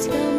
Українська мова,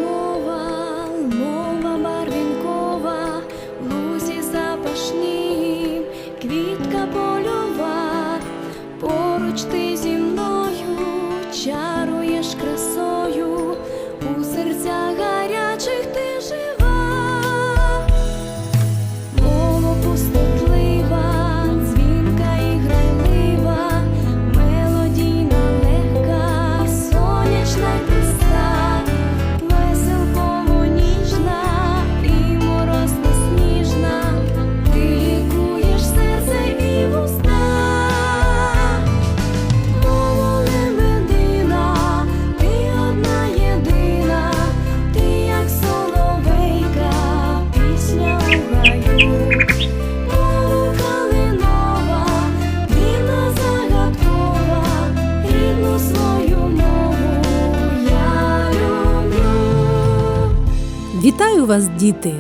Вітаю вас, діти!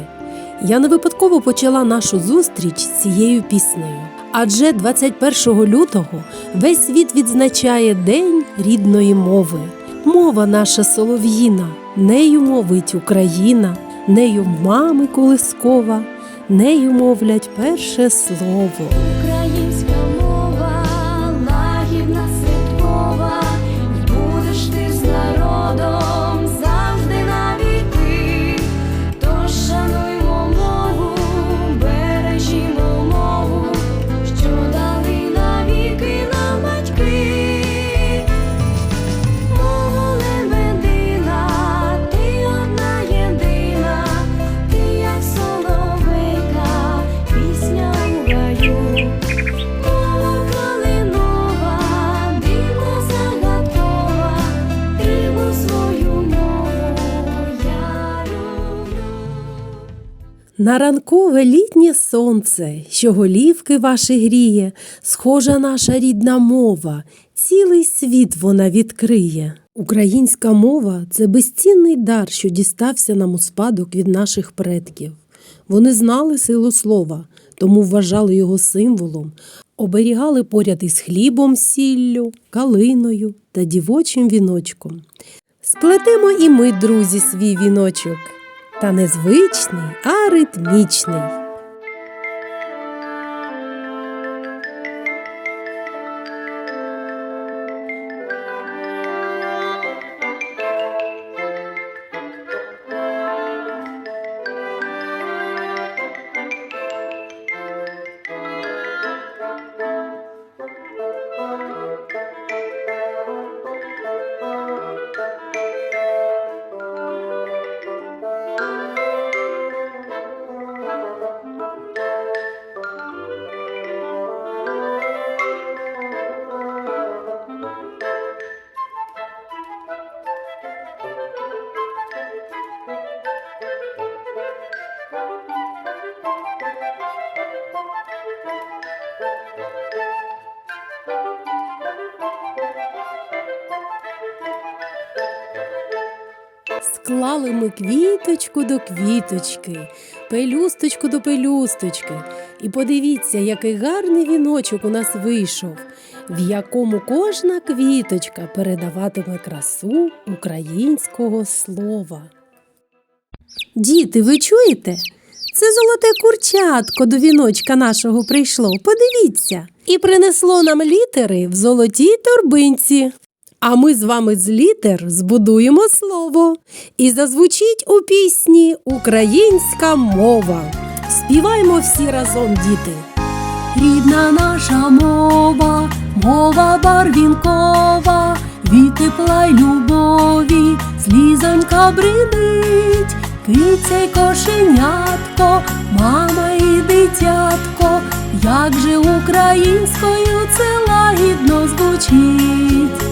Я не випадково почала нашу зустріч з цією піснею. Адже 21 лютого весь світ відзначає День рідної мови. Мова наша солов'їна, нею мовить Україна, нею мами колискова, нею мовлять перше слово. На ранкове літнє сонце, що голівки ваші гріє, схожа наша рідна мова, цілий світ вона відкриє. Українська мова це безцінний дар, що дістався нам у спадок від наших предків. Вони знали силу слова, тому вважали його символом, оберігали поряд із хлібом, сіллю, калиною та дівочим віночком. Сплетемо і ми, друзі, свій віночок. Та незвичний, а ритмічний. Склали ми квіточку до квіточки, пелюсточку до пелюсточки. І подивіться, який гарний віночок у нас вийшов, в якому кожна квіточка передаватиме красу українського слова. Діти, ви чуєте? Це золоте курчатко до віночка нашого прийшло. Подивіться, і принесло нам літери в золотій торбинці. А ми з вами з літер збудуємо слово. І зазвучить у пісні Українська мова. Співаємо всі разом, діти. Рідна наша мова, мова барвінкова, від тепла й любові, слізонька бринить, киця й кошенятко, мама і дитятко, як же українською це лагідно звучить.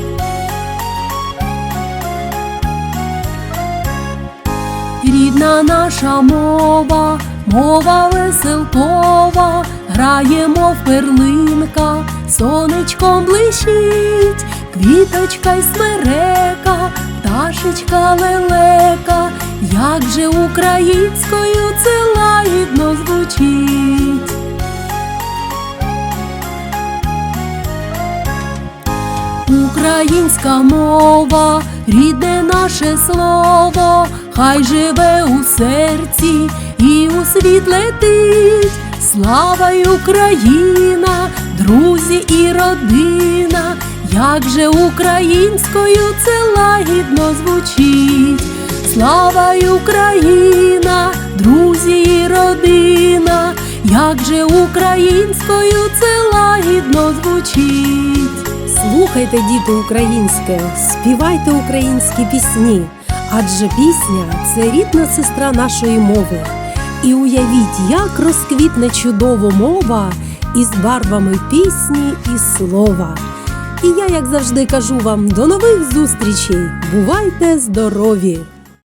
Рідна наша мова, мова веселкова, граємо в перлинка, сонечком блищить, квіточка й смерека, пташечка лелека, як же українською це лагідно звучить. Українська мова, рідне наше слово, хай живе у серці і у світ летить. Слава й Україна, друзі і родина, як же українською це лагідно звучить. Слава й Україна, друзі і родина, як же українською це лагідно звучить. Слухайте, діти українське, співайте українські пісні, адже пісня це рідна сестра нашої мови. І уявіть, як розквітне чудово мова із барвами пісні і слова. І я, як завжди, кажу вам до нових зустрічей. Бувайте здорові!